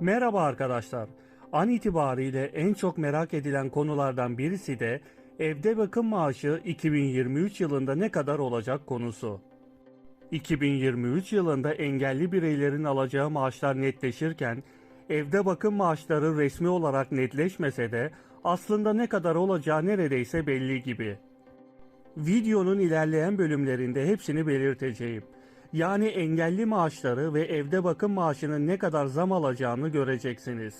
Merhaba arkadaşlar. An itibariyle en çok merak edilen konulardan birisi de evde bakım maaşı 2023 yılında ne kadar olacak konusu. 2023 yılında engelli bireylerin alacağı maaşlar netleşirken evde bakım maaşları resmi olarak netleşmese de aslında ne kadar olacağı neredeyse belli gibi. Videonun ilerleyen bölümlerinde hepsini belirteceğim. Yani engelli maaşları ve evde bakım maaşının ne kadar zam alacağını göreceksiniz.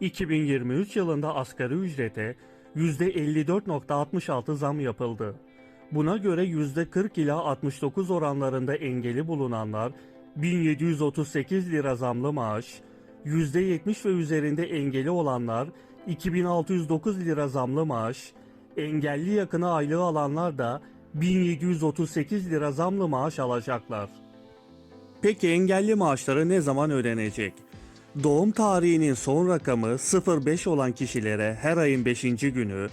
2023 yılında asgari ücrete %54.66 zam yapıldı. Buna göre %40 ila 69 oranlarında engeli bulunanlar 1738 lira zamlı maaş, %70 ve üzerinde engeli olanlar 2609 lira zamlı maaş, engelli yakını aylığı alanlar da 1738 lira zamlı maaş alacaklar. Peki engelli maaşları ne zaman ödenecek? Doğum tarihinin son rakamı 05 olan kişilere her ayın 5. günü,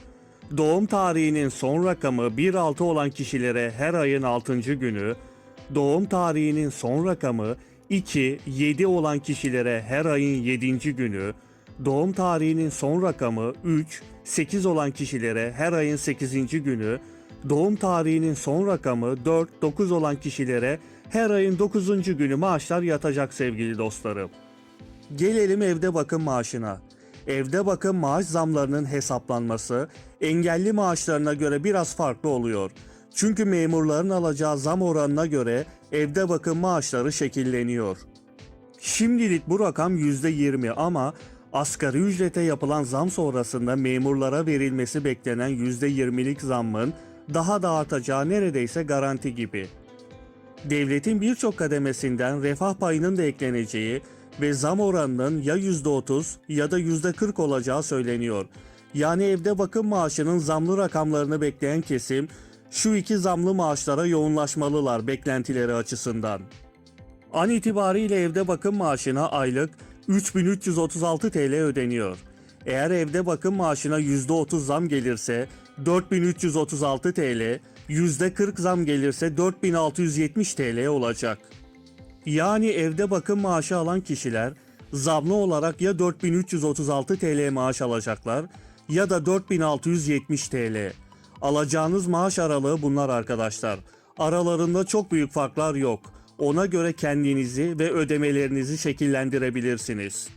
doğum tarihinin son rakamı 1.6 olan kişilere her ayın 6. günü, doğum tarihinin son rakamı 2-7 olan kişilere her ayın 7. günü, doğum tarihinin son rakamı 3-8 olan kişilere her ayın 8. günü, doğum tarihinin son rakamı 4-9 olan kişilere her ayın 9. günü maaşlar yatacak sevgili dostlarım. Gelelim evde bakım maaşına. Evde bakım maaş zamlarının hesaplanması engelli maaşlarına göre biraz farklı oluyor. Çünkü memurların alacağı zam oranına göre evde bakım maaşları şekilleniyor. Şimdilik bu rakam %20 ama asgari ücrete yapılan zam sonrasında memurlara verilmesi beklenen %20'lik zammın daha da artacağı neredeyse garanti gibi. Devletin birçok kademesinden refah payının da ekleneceği ve zam oranının ya %30 ya da %40 olacağı söyleniyor. Yani evde bakım maaşının zamlı rakamlarını bekleyen kesim şu iki zamlı maaşlara yoğunlaşmalılar beklentileri açısından. An itibariyle evde bakım maaşına aylık 3336 TL ödeniyor. Eğer evde bakım maaşına %30 zam gelirse 4336 TL, %40 zam gelirse 4670 TL olacak. Yani evde bakım maaşı alan kişiler zamlı olarak ya 4336 TL maaş alacaklar ya da 4670 TL. Alacağınız maaş aralığı bunlar arkadaşlar. Aralarında çok büyük farklar yok. Ona göre kendinizi ve ödemelerinizi şekillendirebilirsiniz.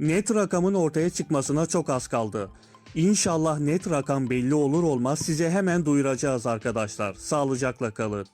Net rakamın ortaya çıkmasına çok az kaldı. İnşallah net rakam belli olur olmaz size hemen duyuracağız arkadaşlar. Sağlıcakla kalın.